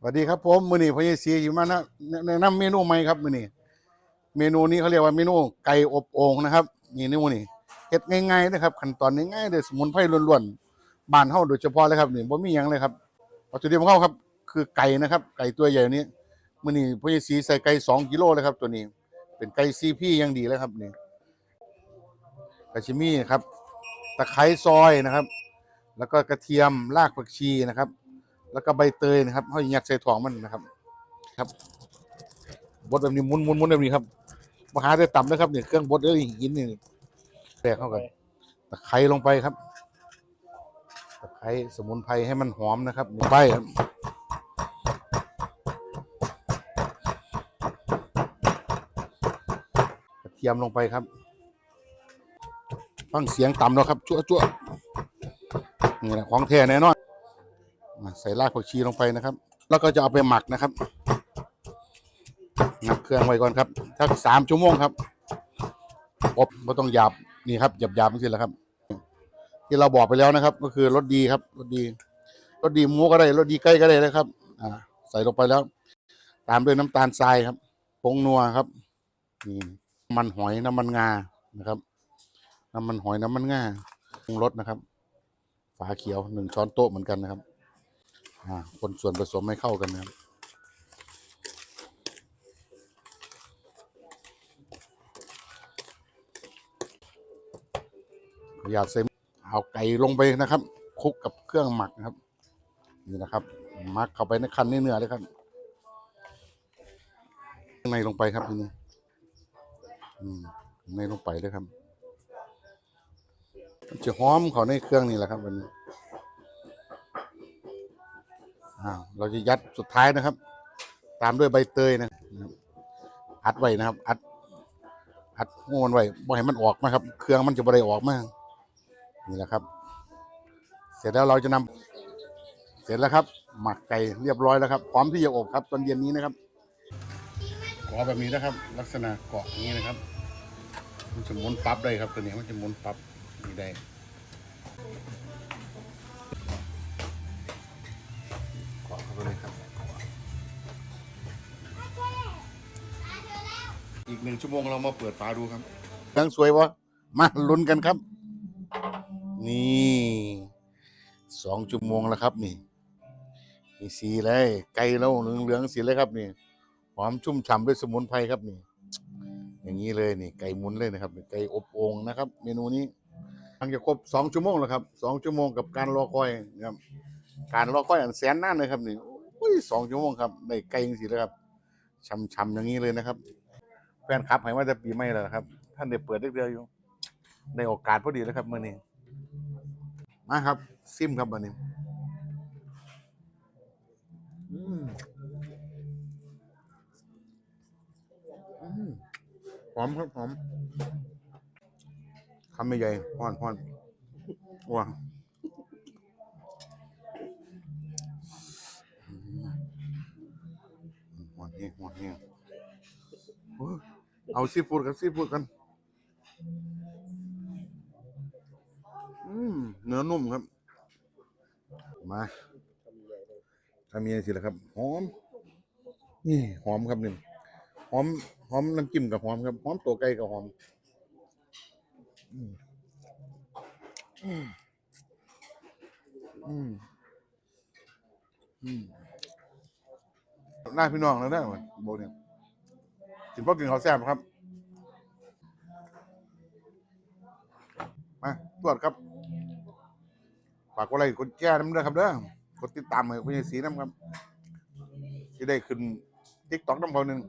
สวัสดีครับผมมือนี้พญศรีอยู่มานะแนะนำเมนูใหม่ครับมือนี้เมนูนี้เขาเรียกว่าเมนูไก่อบโอ่งนะครับเมนูนี่เฮ็ดง่ายๆนะครับขั้นตอนง่ายๆเลยสมุนไพรล้วนๆบ้านเฮาโดยเฉพาะเลยครับนี่บ่มีหยังเลยครับวัตถุดิบของเฮาครับ คือไก่นะครับ ไก่ตัวใหญ่นี้มือนี้พญศรีใส่ไก่2กิโลเลยครับ ตัวนี้ เป็นไก่ซีพีอย่างดีเลยครับนี่กระชิมี่ครับ ตะไคร้ซอยนะครับ แล้วก็กระเทียมรากผักชีนะครับ แล้วก็ใบเตยนะครับเขายัดใส่ถ่องมันนะครับ ครับบดแบบนี้มุนมุนมุนแบบนี้ครับมาหาได้ต่ำนะครับเนี่ยเครื่องบดเอ้ยหินนี่แตกเข้ากันตะไคร้ลงไปครับตะไคร้สมุนไพรให้มันหอมนะครับนี่ใบครับกระเทียมลงไปครับฟังเสียงต่ำแล้วครับ ชั่วชั่วๆนี่แหละของแท้แน่นอน ใส่รากผักชีลงไปนะครับ แล้วก็จะเอาไปหมักนะครับหมักเครื่องไว้ก่อนครับสักสามชั่วโมงครับอบไม่ต้องหยาบนี่ครับหยาบหยาบนี่แหละครับ ที่เราบอกไปแล้วนะครับ ก็คือรสดีครับรสดีรสดีหมูก็ได้รสดีไก่ก็ได้นะครับ อ่า ใส่ลงไปแล้ว ตามด้วยน้ำตาลทรายครับผงนัวครับนี่น้ำมันหอยน้ำมันงานะครับ น้ำมันหอยน้ำมันงาปรุงรสนะครับ ฝาเขียวหนึ่งช้อนโต๊ะเหมือนกันนะครับ คนส่วนผสมให้เข้ากันนะครับอยาใส่เอาไก่ลงไปนะครับคลุกกับเครื่องหมักนะครับ นี่นะครับหมักเข้าไปในคันนี้เนื้อเลยครับข้างในลงไปครับทีนี้อืมในลงไปเลยครับจะหอมเขาในเครื่องนี่แหละครับวันนี้ อ่าเราจะยัดสุดท้ายนะครับ ตามด้วยใบเตยนะครับอัดไว้นะครับ อัด อัดงูมันไว้บ่ให้มันออกมาครับ เครื่องมันจะบ่ได้ออกมานี่แหละครับ เสร็จแล้วเราจะนำเสร็จแล้วครับ หมักไก่เรียบร้อยแล้วครับ พร้อมที่จะอบครับ ตอนเย็นนี้นะครับเกาะแบบนี้นะครับ ลักษณะเกาะอย่างนี้นะครับ มันจะหมุนปั๊บได้ครับตัวนี้มันจะหมุนปั๊บนี่ได้ อีกหนึ่งชั่วโมงเรามาเปิดฝาดูครับยังสวยวะมาลุ้นกันครับ นี่สองชั่วโมงแล้วครับนี่มีสีเลยไก่แล้วเหลืองเหลืองๆสีเลยครับนี่หอมชุ่มฉ่ำด้วยสมุนไพรครับนี่ อย่างนี้เลยนี่ไก่หมุนเลยนะครับไก่อบโอ่งนะครับ เมนูนี้ทางจะครบสองชั่วโมงแล้วครับสองชั่วโมงกับการรอคอยนะครับการรอคอยอันแสนนานเลยครับนี่สองชั่วโมงครับได้ไก่จริงๆเลยครับช่ำๆอย่างนี้เลยนะครับ แฟนคลับให้ว่าจะปีใหม่แล้วนะครับ ท่านได้เปิดได้เดียวอยู่ในโอกาสพอดีแล้วครับเมื่อนี้มาครับ ซิมครับวันนี้อืมอืมหอมครับหอมคำไม่ใหญ่พอนพอนว้าวอืมหวานเงี้ยหวานเงี้ยโอ้ย เอาซีฟู้ดกันซีฟู้ดกัน อืมเนื้อนุ่มครับ มาทำยังไงสิละครับ หอม นี่หอมครับหนี่งหอม หอมน้ำจิ้มกับหอมครับ หอมตัวไก่กับหอม อืมอืมอืมอืมหน้าพี่น้องแล้วนะโบเนี่ย กินพวกกินข้าวแซ่บครับ มาตรวจครับฝากกดไลค์กดแชร์น้ำเด้อครับเด้อกดติดตามให้พี่สีน้ำครับที่ได้ขึ้นติ๊กต็อกน้ำเขาหนึ่ง